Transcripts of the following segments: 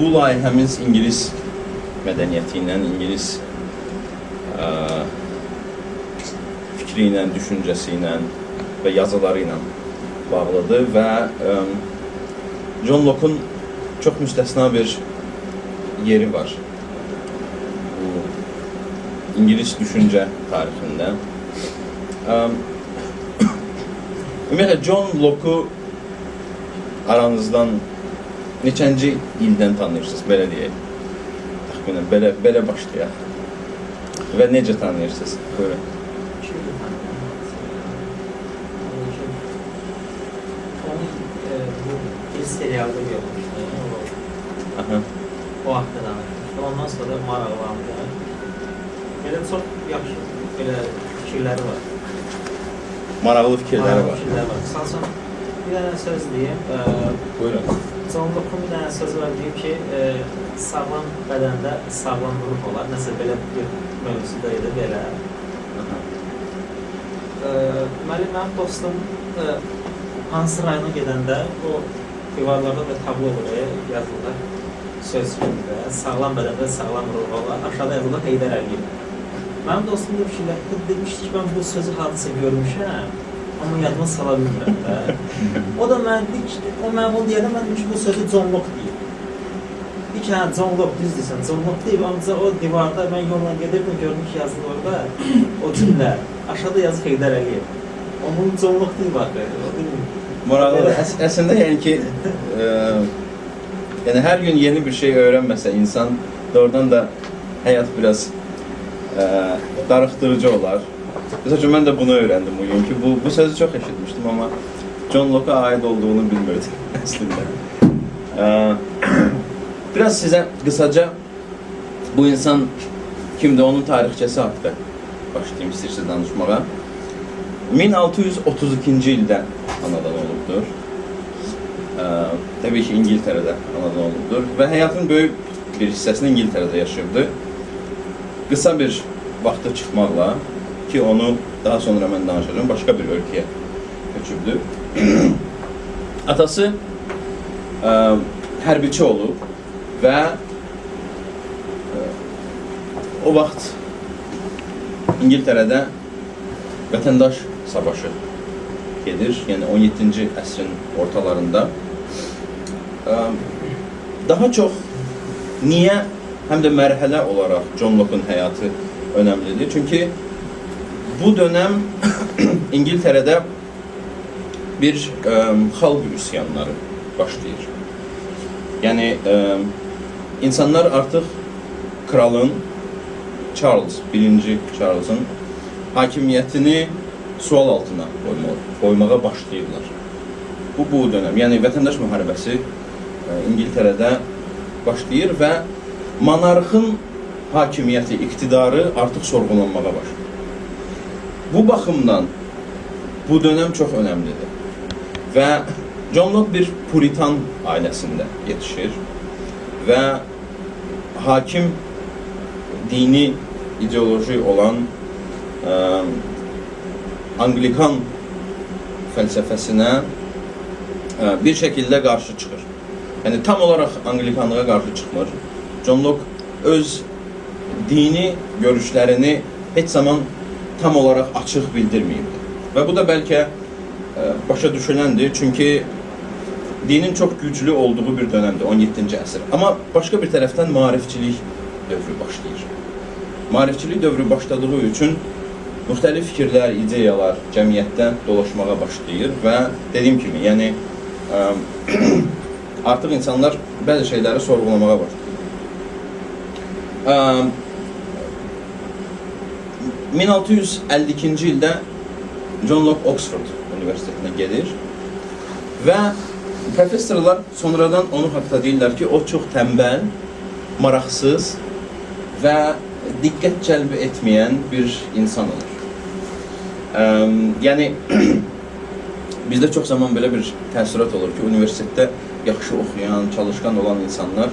bu layihəmiz ingilis mədəniyyəti ilə, ingilis ə, fikri ilə, düşüncəsi ilə və yazıları ilə bağlıdır və ə, John Locke-un çox müstəsna bir yeri var. Bu İngilis düşüncə tarixində. Əm, Ümumiyyətlə John Locke-u aranızdan neçənci ildən tanıyırsınız, belə deyək. Təxminən belə belə başlayaq. Və necə tanıyırsınız? Buyurun. E, bir serialda görmüştüm. Aha. o haqda danışmışdı. Ondan sonra maraqlandı. Belə çox yaxşı belə fikirləri var. Maraqlı fikirləri Maraqlı var. Fikirləri var. Üçün bir dənə söz deyim. E, Buyurun. Dənə sözü var deyir ki, e, sağlam bədəndə sağlam ruh olar. Nəsə belə bir mövzuda idi belə. Ee, Deməli, mənim dostum e, hansı rayona gedəndə o divarlarda da tablo e, yazılır söz şeklində. Sağlam bədəndə sağlam ruh olar. Aşağıda yazılır Heydər Əliyev. Mənim dostum da fikirləşdi, demişdi ki, mən bu sözü hadisə görmüşəm, amma yadıma sala bilmirəm də. O da mən dedi ki, o mən bunu deyəndə mən demiş bu sözü Locke deyir. Dedi ki, hə, Locke düz deyirsən, Locke deyib, ancaq o divarda mən yolla gedirdim, gördüm ki, yazılı orada o cümlə. Aşağıda yazı Heydər Əliyev. Onun Locke deyib axı. O bilmiyorum. Maraqlıdır. Əs əslində yəni ki, ə, yəni hər gün yeni bir şey öyrənməsə insan doğrudan da həyat biraz ə, darıxdırıcı olar. Üçün mən də bunu öyrəndim bu gün ki, bu bu sözü çox eşitmişdim amma John Locke-a aid olduğunu bilmirdim əslində. Ə, biraz sizə qısaca bu insan kimdir, onun tarixçəsi haqqında başlayayım istəyirsiniz danışmağa. 1632-ci ildə anadan olubdur. Ə, ki, İngiltərədə anadan olubdur və həyatın böyük bir hissəsini İngiltərədə yaşayırdı. Qısa bir vaxta çıxmaqla ki, onu daha sonra mən danışacağam, başqa bir ölkəyə köçübdür. Atası ə, hərbiçi olub və ə, o vaxt İngiltərədə vətəndaş savaşı gedir. Yəni 17-ci əsrin ortalarında. Ə, Daha çox niyə həm də mərhələ olaraq John Locke-un həyatı önəmlidir? Çünki bu dönəm İngiltərədə bir ə, xalq üsyanları başlayır. Yəni ə, insanlar artıq kralın Charles, birinci Charles'ın hakimiyyətini sual altına qoymağa, qoymağa başlayırlar. Bu bu dönəm, yəni vətəndaş müharibəsi İngiltərədə başlayır və monarxın hakimiyyəti, iqtidarı artıq sorğulanmağa başlayır. Bu baxımdan bu dönəm çox önəmlidir. Və John Locke bir Puritan ailəsində yetişir və hakim dini ideoloji olan ə, Anglikan fəlsəfəsinə ə, bir şəkildə qarşı çıxır. Yəni tam olaraq Anglikanlığa qarşı çıxmır. John Locke öz dini görüşlərini heç zaman tam olaraq açıq bildirməyibdi. Və bu da bəlkə ə, başa düşüləndir, çünki dinin çox güclü olduğu bir dönəmdir 17-ci əsr. Amma başqa bir tərəfdən maarifçilik dövrü başlayır. Maarifçilik dövrü başladığı üçün müxtəlif fikirlər, ideyalar cəmiyyətdə dolaşmağa başlayır və dediyim kimi, yəni ə, artıq insanlar bəzi şeyləri sorğulamağa başlayır. Ə, 1652-ci ildə John Locke Oxford Universitetinə gedir və professorlar sonradan onun haqqında deyirlər ki, o çox tənbəl, maraqsız və diqqət cəlb etməyən bir insan olur. Ə, yəni bizdə çox zaman belə bir təəssürat olur ki, universitetdə yaxşı oxuyan, çalışqan olan insanlar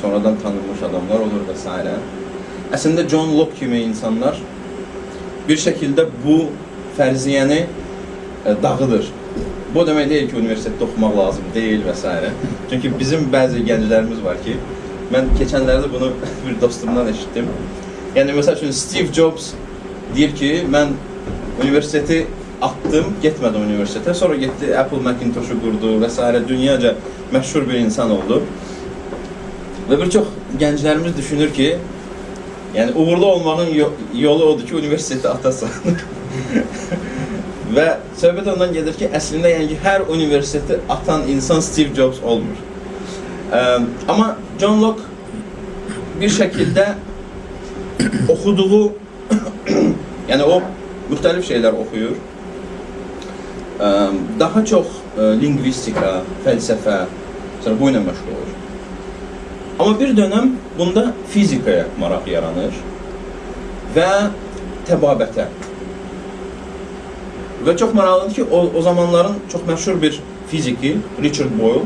sonradan tanınmış adamlar olur və s. Əslində John Locke kimi insanlar bir şəkildə bu fərziyyəni ə, dağıdır. Bu demək deyil ki, universitetdə oxumaq lazım deyil və s. Çünki bizim bəzi gənclərimiz var ki, mən keçənlərdə bunu bir dostumdan eşitdim. Yəni məsəl üçün Steve Jobs deyir ki, mən universiteti atdım, getmədim universitetə. Sonra getdi Apple Macintosh-u qurdu və s. dünyaca məşhur bir insan oldu. Və bir çox gənclərimiz düşünür ki, yəni uğurlu olmağın yo- yolu odur ki, universiteti atasan. Və söhbət ondan gedir ki, əslində yəni ki, hər universiteti atan insan Steve Jobs olmur. Ə, amma John Locke bir şəkildə oxuduğu yəni o müxtəlif şeylər oxuyur. Ə, daha çox ə, lingvistika, fəlsəfə, bu ilə məşğul olur. Amma bir dönəm bunda fizikaya maraq yaranır və təbabətə. Və çox maraqlıdır ki, o, o zamanların çox məşhur bir fiziki Richard Boyle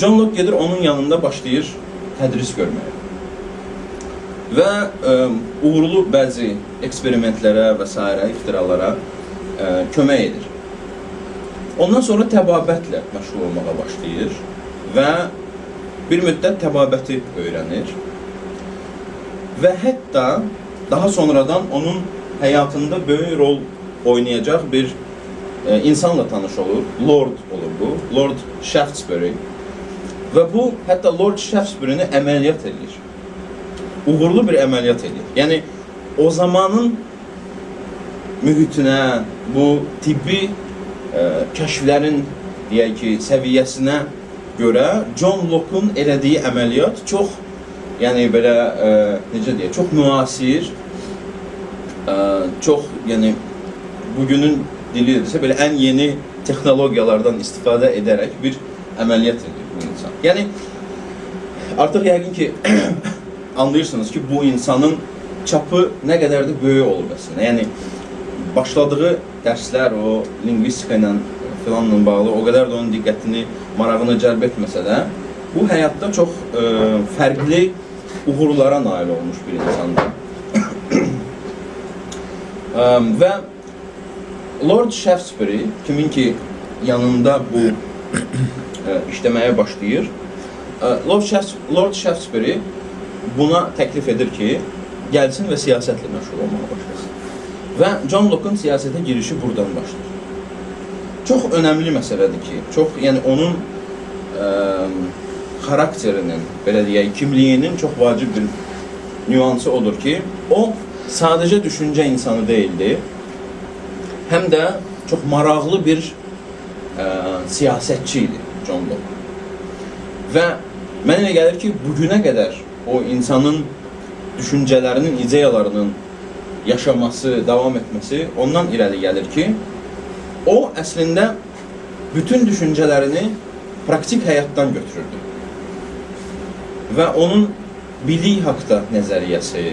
John Locke gedir onun yanında başlayır tədris görməyə. Və ə, uğurlu bəzi eksperimentlərə və s. ixtiralara ə, kömək edir. Ondan sonra təbabətlə məşğul olmağa başlayır və bir müddət təbabəti öyrənir. Və hətta daha sonradan onun həyatında böyük rol oynayacaq bir e, insanla tanış olur. Lord olur bu. Lord Shaftesbury. Və bu hətta Lord Shaftesbury-ni əməliyyat edir. Uğurlu bir əməliyyat edir. Yəni o zamanın mühitinə, bu tibbi e, kəşflərin deyək ki, səviyyəsinə görə John Locke-un elədiyi əməliyyat çox yəni belə e, necə deyək, çox müasir, e, çox yəni bugünün dilidirsə belə ən yeni texnologiyalardan istifadə edərək bir əməliyyat edir bu insan. Yəni artıq yəqin ki anlayırsınız ki bu insanın çapı nə qədər də böyük olub əslində. Yəni başladığı dərslər o lingvistika filanla bağlı o qədər də onun diqqətini, marağını cəlb etməsə də bu həyatda çox ə, fərqli uğurlara nail olmuş bir insandır. Ə, və Lord Shaftesbury kimin ki yanında bu ə, işləməyə başlayır. Ə, Lord, Shafts Lord Shaftesbury buna təklif edir ki, gəlsin və siyasətlə məşğul olmağa başlasın. Və John Locke-un siyasətə girişi buradan başlayır. Çox önəmli məsələdir ki, çox yəni onun ə, xarakterinin, belə deyək, kimliyinin çox vacib bir nüansı odur ki, o sadəcə düşüncə insanı deyildi, həm də çox maraqlı bir ə, siyasətçi John Locke. Və mənə elə gəlir ki, bugünə qədər o insanın düşüncələrinin, ideyalarının yaşaması, davam etməsi ondan irəli gəlir ki, o əslində bütün düşüncələrini praktik həyatdan götürürdü. Və onun bilik haqqında nəzəriyyəsi,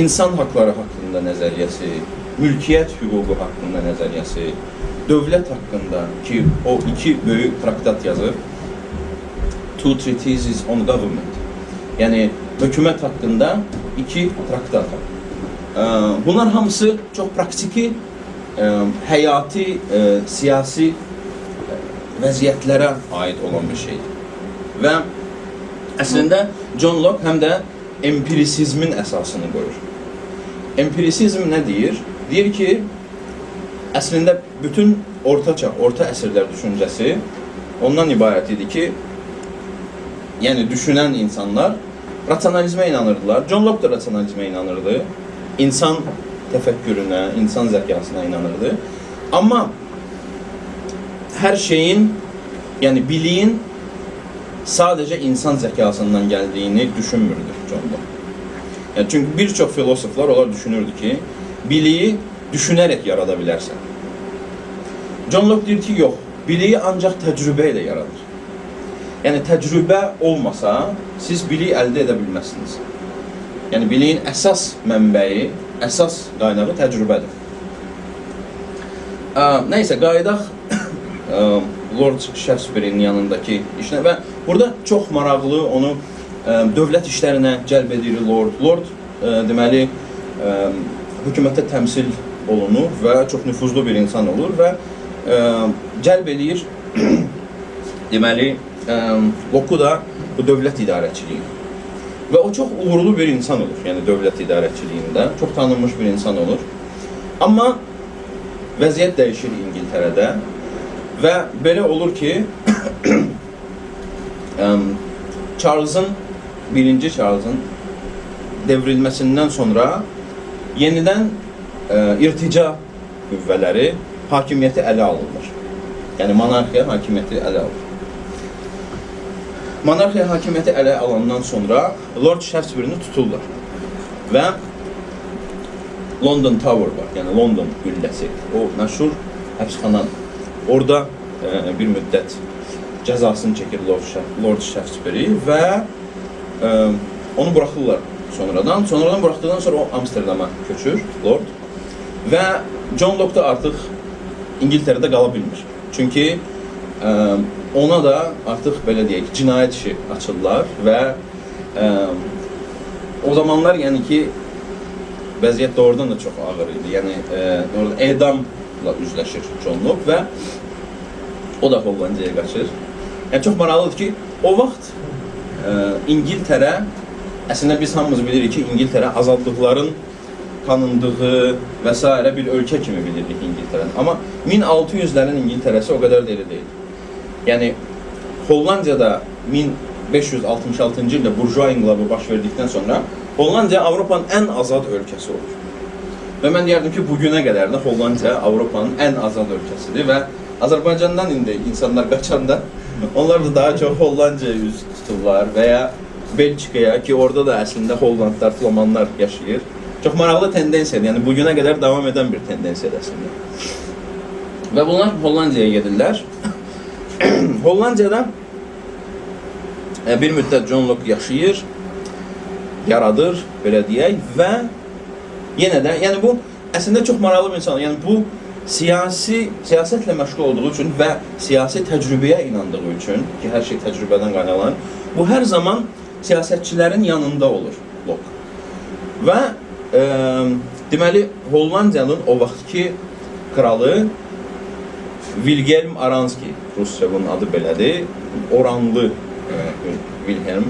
insan haqları haqqında nəzəriyyəsi, mülkiyyət hüququ haqqında nəzəriyyəsi, dövlət haqqında ki, o iki böyük traktat yazır. Two Treatises on Government. Yəni hökumət haqqında iki traktat. Bunlar hamısı çox praktiki, həyati, ə, siyasi vəziyyətlərə aid olan bir şeydir. Və əslində John Locke həm də empirisizmin əsasını qoyur. Empirisizm nə deyir? Deyir ki, əslində bütün orta çağ, orta əsrlər düşüncəsi ondan ibarət idi ki, yəni düşünən insanlar rasionalizmə inanırdılar. John Locke da rasionalizmə inanırdı. İnsan təfəkkürünə, insan zəkasına inanırdı. Amma hər şeyin, yəni biliyin sadəcə insan zəkasından gəldiyini düşünmürdü John Locke. Yəni çünki bir çox filosoflar onlar düşünürdü ki, biliyi düşünərək yarada bilərsən. John Locke deyir ki, yox, biliyi ancaq təcrübə ilə yaradır. Yəni təcrübə olmasa siz bilik əldə edə bilməzsiniz. Yəni biliyin əsas mənbəyi, əsas qaynağı təcrübədir. Ə, nəysə qayıdaq Lord Shaftesbury-nin yanındakı işinə və burada çox maraqlı onu ə, dövlət işlərinə cəlb edir Lord. Lord ə, deməli ə, hökumətdə təmsil olunur və çox nüfuzlu bir insan olur və ə, cəlb eləyir. Deməli, Loku da bu dövlət idarəçiliyi. Və o çox uğurlu bir insan olur, yəni dövlət idarəçiliyində, çox tanınmış bir insan olur. Amma vəziyyət dəyişir İngiltərədə və belə olur ki, Charles'ın, birinci Charles'ın devrilməsindən sonra yenidən ə, irtica qüvvələri hakimiyyəti ələ alınır. Yəni monarxiya hakimiyyəti ələ alır. Monarxiya hakimiyyəti ələ alandan sonra Lord Shaftesbury-ni tuturlar və London Tower var, yəni London qülləsi. O məşhur həbsxanadır. Orada e, bir müddət cəzasını çəkir Lord, Lord Shaftesbury və e, onu buraxırlar sonradan. Sonradan buraxdıqdan sonra o Amsterdama köçür Lord və John Locke da artıq İngiltərədə qala bilmir. Çünki ona da artıq belə deyək, cinayət işi açırlar və ə, o zamanlar yəni ki vəziyyət doğrudan da çox ağır idi. Yəni ə, orada edamla üzləşir Locke və o da Hollandiyaya qaçır. Yəni çox maraqlıdır ki, o vaxt ə, İngiltərə əslində biz hamımız bilirik ki, İngiltərə azadlıqların tanındığı və s. bir ölkə kimi bilirdik İngiltərəni. Amma 1600-lərin İngiltərəsi o qədər də elə deyil. Yəni Hollandiyada 1566-cı ildə burjua inqilabı baş verdikdən sonra Hollandiya Avropanın ən azad ölkəsi olur. Və mən deyərdim ki, bu günə qədər də Hollandiya Avropanın ən azad ölkəsidir və Azərbaycandan indi insanlar qaçanda onlar da daha çox Hollandiyaya üz tuturlar və ya Belçikaya ki, orada da əslində Hollandlar, flamanlar yaşayır. Çox maraqlı tendensiyadır. Yəni bu günə qədər davam edən bir tendensiyadır əslində. Və bunlar Hollandiyaya gedirlər. Hollandiyada e, bir müddət John Locke yaşayır, yaradır, belə deyək və yenə də, yəni bu əslində çox maraqlı bir insan. Yəni bu siyasi siyasətlə məşğul olduğu üçün və siyasi təcrübəyə inandığı üçün ki, hər şey təcrübədən qaynaqlanır. Bu hər zaman siyasətçilərin yanında olur Locke. Və e, deməli Hollandiyanın o vaxtki kralı Wilhelm Aranski, Rusca bunun adı belədir. Oranlı e, Wilhelm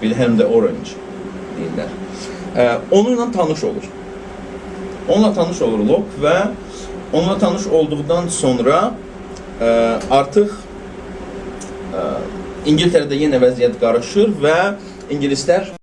Wilhelm de Orange deyirlər. E, onunla tanış olur. Onunla tanış olur Locke və onunla tanış olduqdan sonra e, artıq e, İngiltərədə yenə vəziyyət qarışır və ingilislər